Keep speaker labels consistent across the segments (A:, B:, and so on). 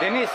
A: Deniz.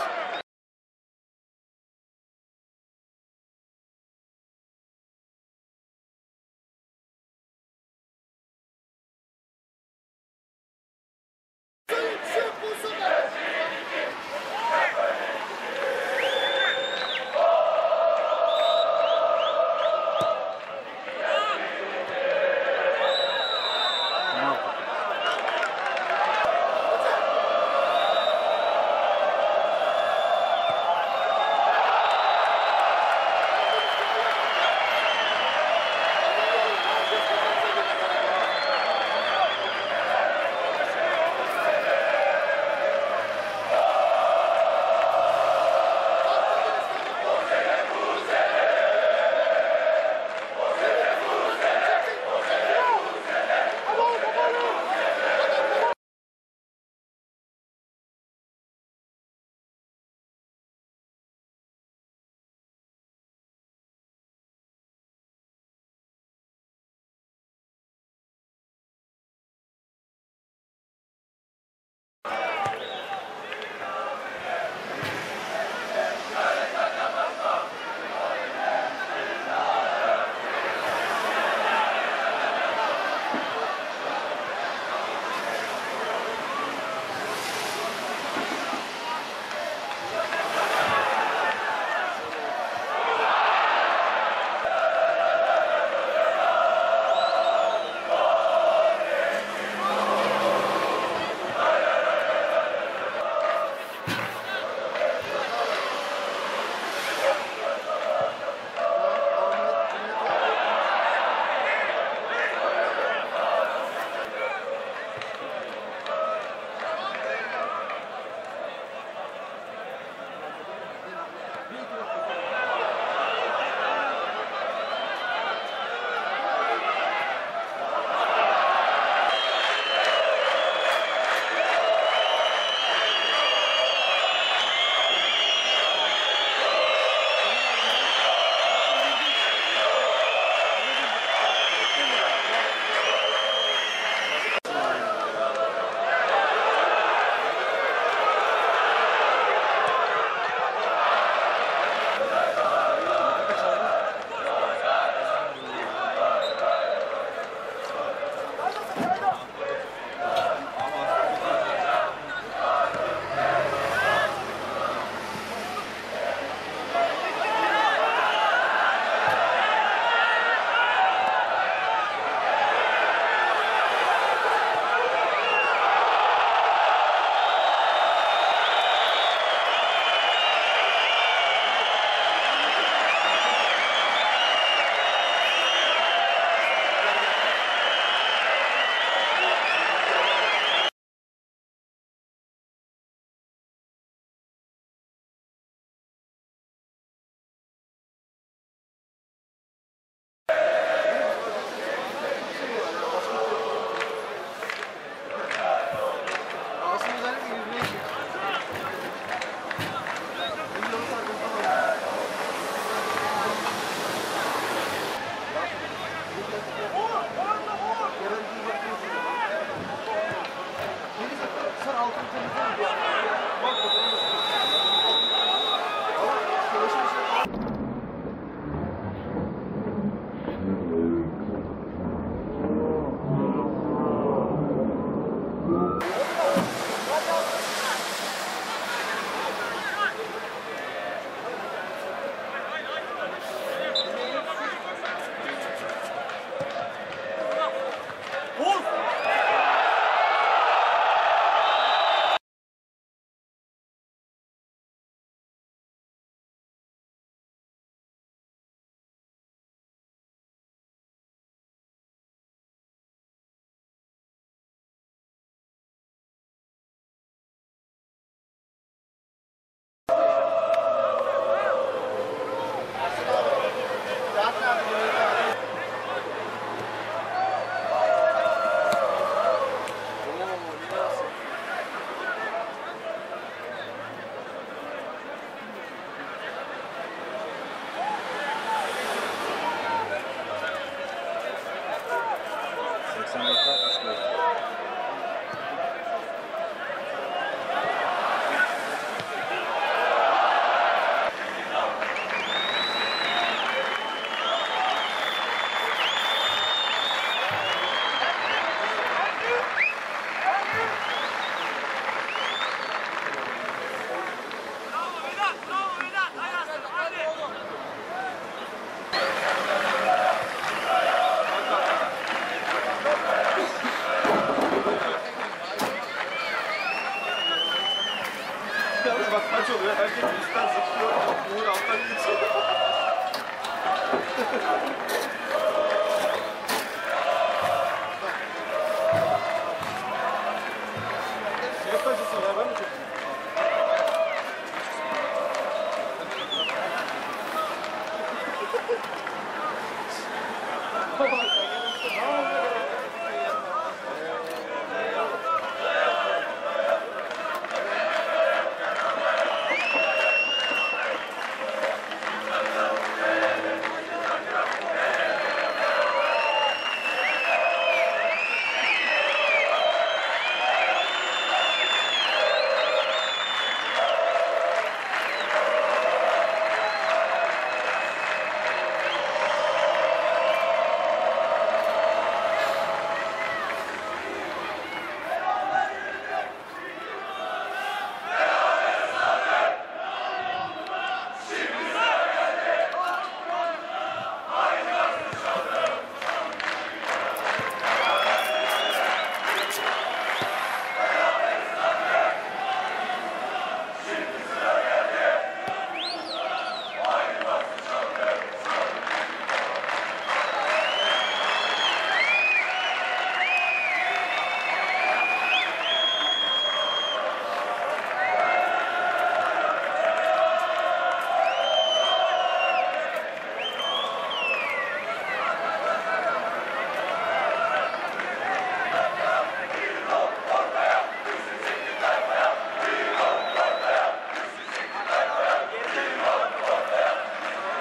B: Thank you.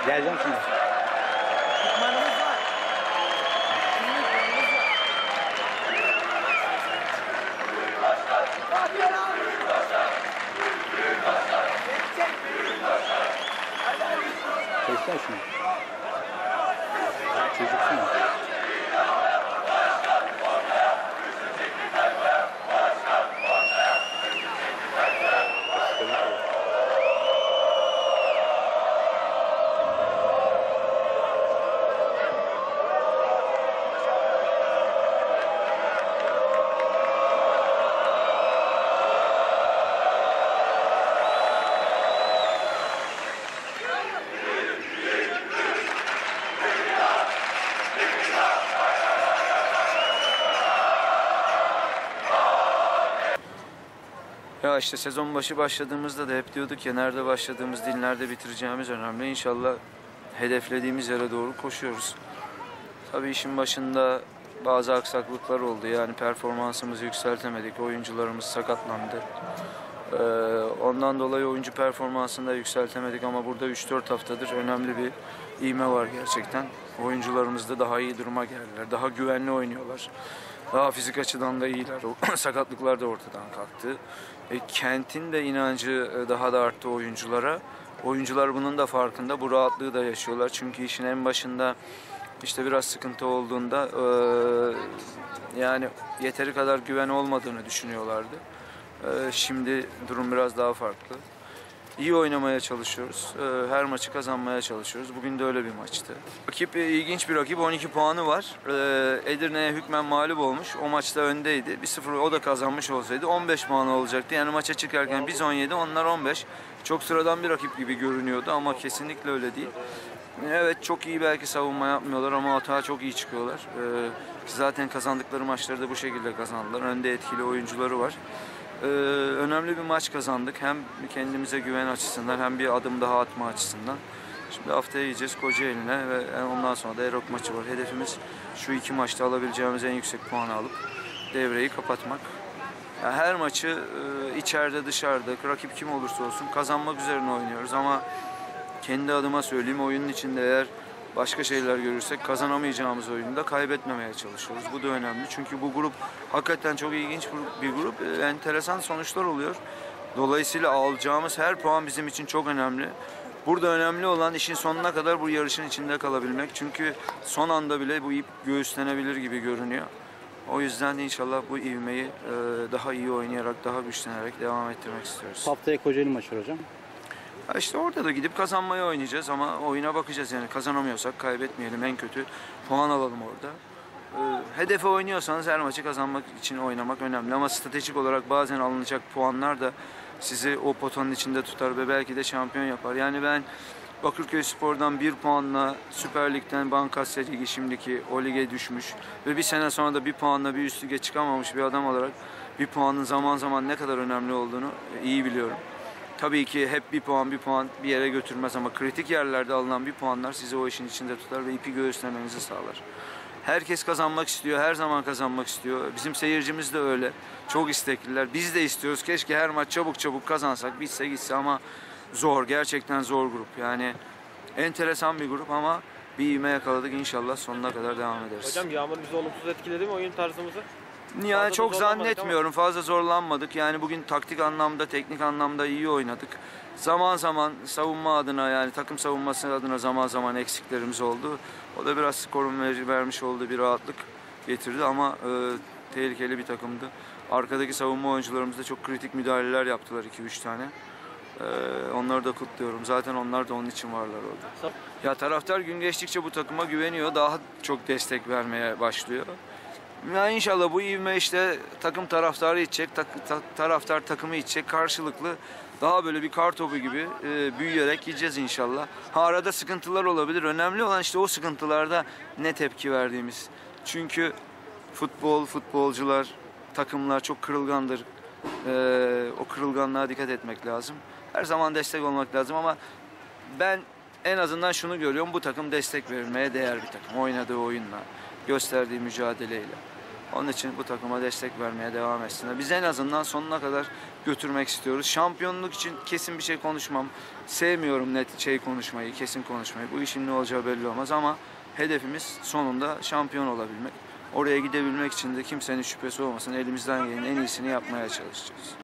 A: Geleceğim şimdi. Şunu. Çocuksun Ya
C: işte sezon başı başladığımızda da hep diyorduk ya nerede başladığımız değil nerede bitireceğimiz önemli. İnşallah hedeflediğimiz yere doğru koşuyoruz. Tabii işin başında bazı aksaklıklar oldu. Yani performansımızı yükseltemedik. Oyuncularımız sakatlandı. Ee, ondan dolayı oyuncu performansını da yükseltemedik ama burada 3-4 haftadır önemli bir iğme var gerçekten. Oyuncularımız da daha iyi duruma geldiler. Daha güvenli oynuyorlar. Daha fizik açıdan da iyiler. Sakatlıklar da ortadan kalktı. E, kentin de inancı e, daha da arttı oyunculara. Oyuncular bunun da farkında. Bu rahatlığı da yaşıyorlar. Çünkü işin en başında işte biraz sıkıntı olduğunda e, yani yeteri kadar güven olmadığını düşünüyorlardı. E, şimdi durum biraz daha farklı. İyi oynamaya çalışıyoruz. Ee, Her maçı kazanmaya çalışıyoruz. Bugün de öyle bir maçtı. Rakip e, ilginç bir rakip. 12 puanı var. Ee, Edirne'ye hükmen mağlup olmuş. O maçta öndeydi. 1-0 o da kazanmış olsaydı 15 puan olacaktı. Yani maça çıkarken biz 17, onlar 15. Çok sıradan bir rakip gibi görünüyordu ama kesinlikle öyle değil. Evet çok iyi belki savunma yapmıyorlar ama hata çok iyi çıkıyorlar. Ee, Zaten kazandıkları maçları da bu şekilde kazandılar. Önde etkili oyuncuları var. Ee, önemli bir maç kazandık. Hem kendimize güven açısından hem bir adım daha atma açısından. Şimdi haftaya yiyeceğiz Kocaeli'ne ve ondan sonra da Erok maçı var. Hedefimiz şu iki maçta alabileceğimiz en yüksek puanı alıp devreyi kapatmak. Yani her maçı e, içeride dışarıda rakip kim olursa olsun kazanmak üzerine oynuyoruz ama kendi adıma söyleyeyim oyunun içinde eğer başka şeyler görürsek kazanamayacağımız oyunda kaybetmemeye çalışıyoruz. Bu da önemli. Çünkü bu grup hakikaten çok ilginç bir grup. Ee, Enteresan sonuçlar oluyor. Dolayısıyla alacağımız her puan bizim için çok önemli. Burada önemli olan işin sonuna kadar bu yarışın içinde kalabilmek. Çünkü son anda bile bu ip göğüslenebilir gibi görünüyor. O yüzden inşallah bu ivmeyi e, daha iyi oynayarak, daha güçlenerek devam ettirmek istiyoruz.
A: Haftaya Kocaeli maçı hocam.
C: İşte orada da gidip kazanmaya oynayacağız ama oyuna bakacağız yani kazanamıyorsak kaybetmeyelim en kötü puan alalım orada. Ee, hedefe oynuyorsanız her maçı kazanmak için oynamak önemli ama stratejik olarak bazen alınacak puanlar da sizi o potanın içinde tutar ve belki de şampiyon yapar. Yani ben Bakırköy Spor'dan bir puanla Süper Lig'den Bankasya Ligi şimdiki o lige düşmüş ve bir sene sonra da bir puanla bir üst lige çıkamamış bir adam olarak bir puanın zaman zaman ne kadar önemli olduğunu iyi biliyorum. Tabii ki hep bir puan bir puan bir yere götürmez ama kritik yerlerde alınan bir puanlar sizi o işin içinde tutar ve ipi göğüslemenizi sağlar. Herkes kazanmak istiyor, her zaman kazanmak istiyor. Bizim seyircimiz de öyle. Çok istekliler. Biz de istiyoruz. Keşke her maç çabuk çabuk kazansak, bitse gitse ama zor. Gerçekten zor grup. Yani enteresan bir grup ama bir ivme yakaladık. İnşallah sonuna kadar devam ederiz.
B: Hocam yağmur bizi olumsuz etkiledi mi oyun tarzımızı?
C: Yani
B: Fazla
C: çok zannetmiyorum. Fazla zorlanmadık. Yani bugün taktik anlamda, teknik anlamda iyi oynadık. Zaman zaman savunma adına yani takım savunması adına zaman zaman eksiklerimiz oldu. O da biraz skorun ver- vermiş olduğu bir rahatlık getirdi ama e, tehlikeli bir takımdı. Arkadaki savunma oyuncularımız da çok kritik müdahaleler yaptılar 2-3 tane. E, onları da kutluyorum. Zaten onlar da onun için varlar orada. Ya taraftar gün geçtikçe bu takıma güveniyor. Daha çok destek vermeye başlıyor. Ya inşallah bu ivme işte takım taraftarı içecek, tak- ta- taraftar takımı içecek karşılıklı daha böyle bir kar topu gibi e, büyüyerek gideceğiz inşallah. Ha arada sıkıntılar olabilir. Önemli olan işte o sıkıntılarda ne tepki verdiğimiz. Çünkü futbol, futbolcular, takımlar çok kırılgandır. E, o kırılganlığa dikkat etmek lazım. Her zaman destek olmak lazım ama ben en azından şunu görüyorum. Bu takım destek verilmeye değer bir takım. Oynadığı oyunla, gösterdiği mücadeleyle. Onun için bu takıma destek vermeye devam etsinler. Biz en azından sonuna kadar götürmek istiyoruz. Şampiyonluk için kesin bir şey konuşmam. Sevmiyorum net şey konuşmayı, kesin konuşmayı. Bu işin ne olacağı belli olmaz ama hedefimiz sonunda şampiyon olabilmek. Oraya gidebilmek için de kimsenin şüphesi olmasın. Elimizden gelen en iyisini yapmaya çalışacağız.